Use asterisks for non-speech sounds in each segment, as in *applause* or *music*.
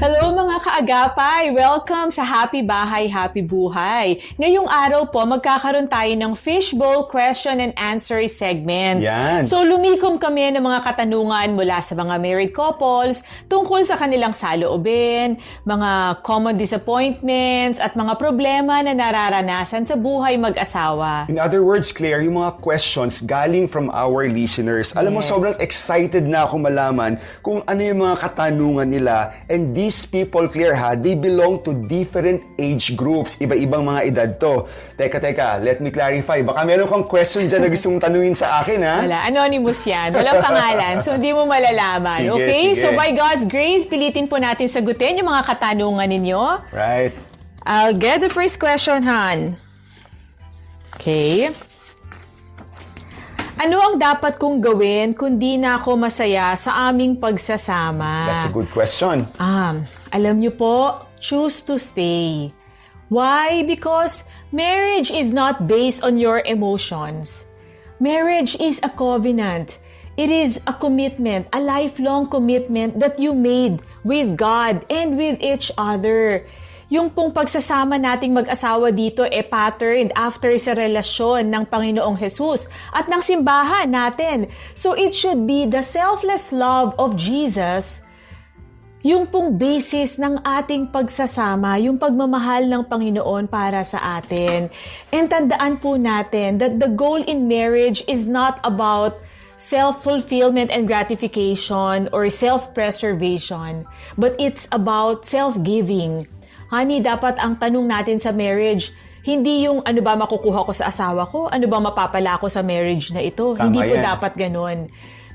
Hello mga kaagapay! Welcome sa Happy Bahay, Happy Buhay. Ngayong araw po, magkakaroon tayo ng fishbowl question and answer segment. Yan. So lumikom kami ng mga katanungan mula sa mga married couples tungkol sa kanilang saloobin, mga common disappointments, at mga problema na nararanasan sa buhay mag-asawa. In other words, Claire, yung mga questions galing from our listeners. Alam mo, Yes. sobrang excited na ako malaman kung ano yung mga katanungan nila. And these people, Claire ha, they belong to different age groups. Iba-ibang mga edad to. Teka, teka, let me clarify. Baka meron kang question dyan na gusto mong tanungin sa akin, ha? Wala, anonymous yan. Walang pangalan. So, hindi mo malalaman. Sige, okay? sige. So, by God's grace, pilitin po natin sagutin yung mga katanungan ninyo. Right. I'll get the first question, Han. Okay. Ano ang dapat kong gawin kung di na ako masaya sa aming pagsasama? That's a good question. Um, alam niyo po, choose to stay. Why? Because marriage is not based on your emotions. Marriage is a covenant. It is a commitment, a lifelong commitment that you made with God and with each other. Yung pong pagsasama nating mag-asawa dito e patterned after sa relasyon ng Panginoong Jesus at ng simbahan natin. So it should be the selfless love of Jesus yung pong basis ng ating pagsasama, yung pagmamahal ng Panginoon para sa atin. And tandaan po natin that the goal in marriage is not about self-fulfillment and gratification or self-preservation, but it's about self-giving. Honey, dapat ang tanong natin sa marriage, hindi yung ano ba makukuha ko sa asawa ko, ano ba mapapala ko sa marriage na ito. Tama hindi po yan. dapat ganon.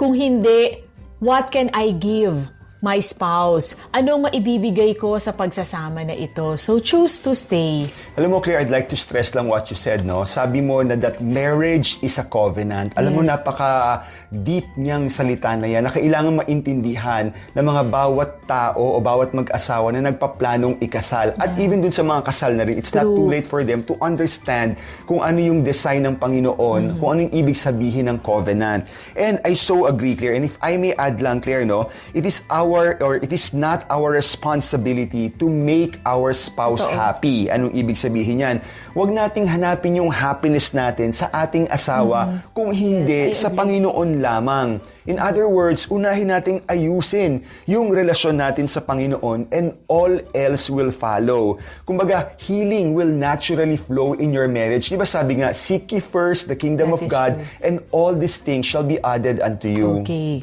Kung hindi, what can I give my spouse? Anong maibibigay ko sa pagsasama na ito? So choose to stay. Alam mo, Claire, I'd like to stress lang what you said, no? Sabi mo na that marriage is a covenant. Alam mo, Yes. napaka-deep niyang salita na yan na kailangan maintindihan ng mga bawat tao o bawat mag-asawa na nagpaplanong ikasal. At even dun sa mga kasal na rin, it's not True. too late for them to understand kung ano yung design ng Panginoon, Mm-hmm. kung ano yung ibig sabihin ng covenant. And I so agree, Claire. And if I may add lang, Claire, no? It is our, or it is not our responsibility to make our spouse Totoo. happy. Anong ibig sabihin yan? Huwag nating hanapin yung happiness natin sa ating asawa kung hindi Mm-hmm. Yes, sa. Panginoon lamang. In other words, unahin nating ayusin yung relasyon natin sa Panginoon and all else will follow. Kumbaga, healing will naturally flow in your marriage. Di ba sabi nga, seek ye first the kingdom That of God true. and all these things shall be added unto you. Okay.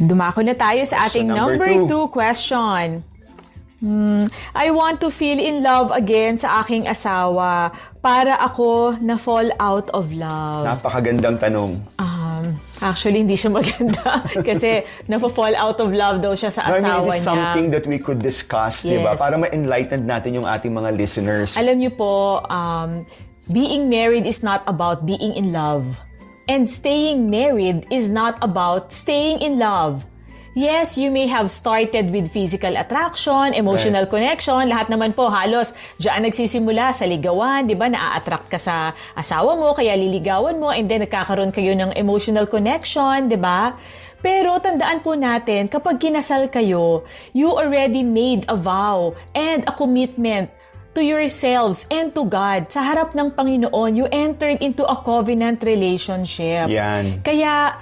Dumako na tayo sa ating Question number number two. two question. Hmm, I want to feel in love again sa aking asawa para ako na fall out of love. Napakagandang tanong. Um, actually, hindi siya maganda. *laughs* Kasi na-fall out of love daw siya sa No, I mean, asawa it is niya. something that we could discuss, di ba? Yes. Para ma-enlighten natin yung ating mga listeners. Alam niyo po, um, being married is not about being in love. And staying married is not about staying in love. Yes, you may have started with physical attraction, emotional connection, lahat naman po halos diyan nagsisimula sa ligawan, 'di ba? Naa-attract ka sa asawa mo kaya liligawan mo and then nagkakaroon kayo ng emotional connection, 'di ba? Pero tandaan po natin, kapag kinasal kayo, you already made a vow and a commitment to yourselves and to God. Sa harap ng Panginoon, you entered into a covenant relationship. Yan. Kaya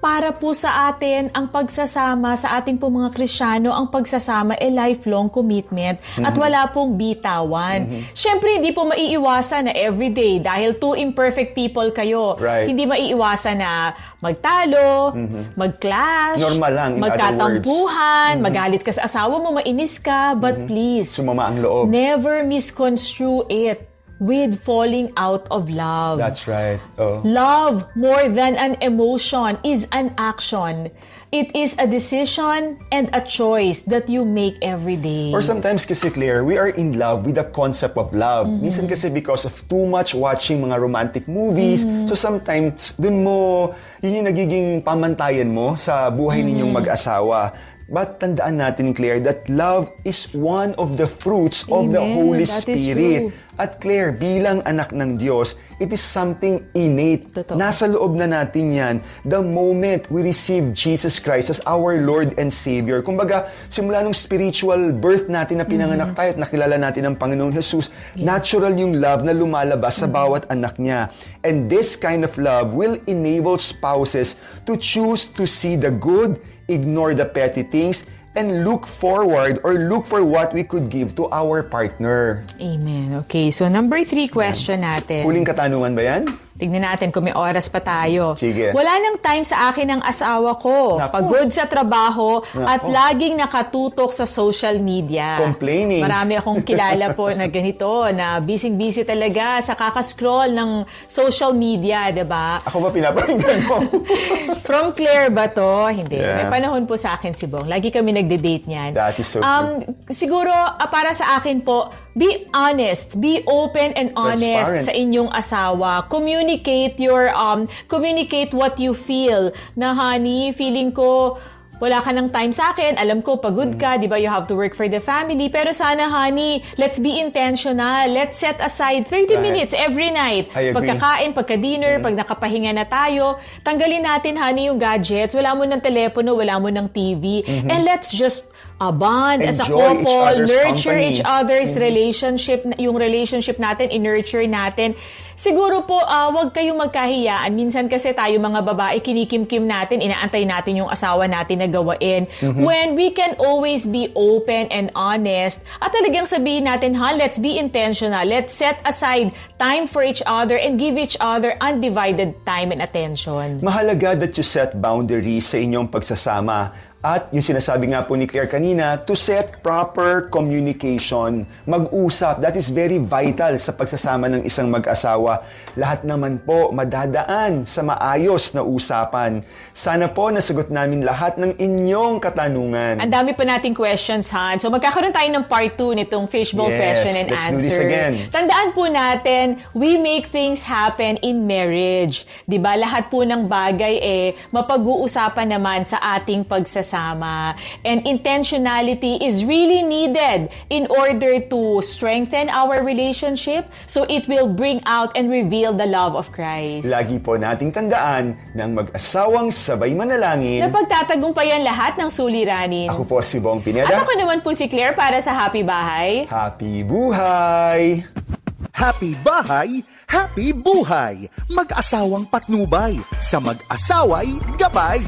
para po sa atin, ang pagsasama sa ating po mga Krisyano, ang pagsasama ay lifelong commitment at Mhm. wala pong bitawan. Siyempre, hindi po maiiwasan na everyday dahil two imperfect people kayo. Right. Hindi maiiwasan na magtalo, mag-clash, Normal lang, in magkatampuhan, magalit ka sa asawa mo, mainis ka, but please, Sumama ang loob. never misconstrue it with falling out of love. That's right. Oh. Love, more than an emotion, is an action. It is a decision and a choice that you make every day. Or sometimes kasi, Claire, we are in love with the concept of love. Minsan kasi because of too much watching mga romantic movies, so sometimes dun mo, yun yung nagiging pamantayan mo sa buhay ninyong mag-asawa. But tandaan natin, Claire, that love is one of the fruits of the Amen. Holy That Spirit. At Claire, bilang anak ng Diyos, it is something innate. Totoo. Nasa loob na natin yan the moment we receive Jesus Christ as our Lord and Savior. Kumbaga, simula nung spiritual birth natin na pinanganak tayo at nakilala natin ang Panginoong Jesus, natural yung love na lumalabas sa bawat anak niya. And this kind of love will enable spouses to choose to see the good, ignore the petty things, and look forward or look for what we could give to our partner. Amen. Okay, so number three question natin. Huling katanungan ba yan? Tignan natin kung may oras pa tayo. Sige. Wala nang time sa akin ng asawa ko. Naku. Pagod sa trabaho at Naku. laging nakatutok sa social media. Complaining. Marami akong kilala po na ganito, na busy-busy talaga sa kakascroll ng social media, 'di ba? Ako ba pinapakinggan mo? *laughs* From Claire ba to? Hindi. Yeah. May panahon po sa akin si Bong. Lagi kami nagde-date niyan. That is so um, Siguro, ah, para sa akin po, be honest. Be open and honest sa inyong asawa. Communicate your, um, communicate what you feel. Na, honey, feeling ko, wala ka ng time sa akin. Alam ko, pagod ka, di ba? You have to work for the family. Pero sana, honey, let's be intentional. Let's set aside 30 Right. minutes every night. Pagkakain, pagka-dinner, Mm. pag nakapahinga na tayo, tanggalin natin, honey, yung gadgets. Wala mo ng telepono, wala mo ng TV. And let's just uh, bond as a Mm-hmm. Enjoy each couple, other's nurture company. each other's relationship, yung relationship natin, in-nurture natin. Siguro po, uh, wag kayong magkahiyaan. Minsan kasi tayo mga babae, kinikimkim natin, inaantay natin yung asawa natin na gawain. Mm-hmm. When we can always be open and honest, at talagang sabihin natin, ha, let's be intentional. Let's set aside time for each other and give each other undivided time and attention. Mahalaga that you set boundaries sa inyong pagsasama. At yung sinasabi nga po ni Claire kanina, to set proper communication, mag-usap, that is very vital sa pagsasama ng isang mag-asawa. Lahat naman po madadaan sa maayos na usapan. Sana po nasagot namin lahat ng inyong katanungan. Ang dami pa nating questions, Han. So magkakaroon tayo ng part 2 nitong fishbowl Yes, question and let's do answer. this again. Tandaan po natin, we make things happen in marriage. 'Di ba? Lahat po ng bagay eh mapag-uusapan naman sa ating pagsasama. And intentionality is really needed in order to strengthen our relationship so it will bring out and reveal the love of Christ. Lagi po nating tandaan ng mag-asawang sabay manalangin. na pagtatagumpayan lahat ng suliranin. Ako po si Bong At Pineda. ako naman po si Claire para sa Happy Bahay. Happy buhay! Happy bahay, happy buhay. Mag-asawang patnubay, sa mag-asaway gabay.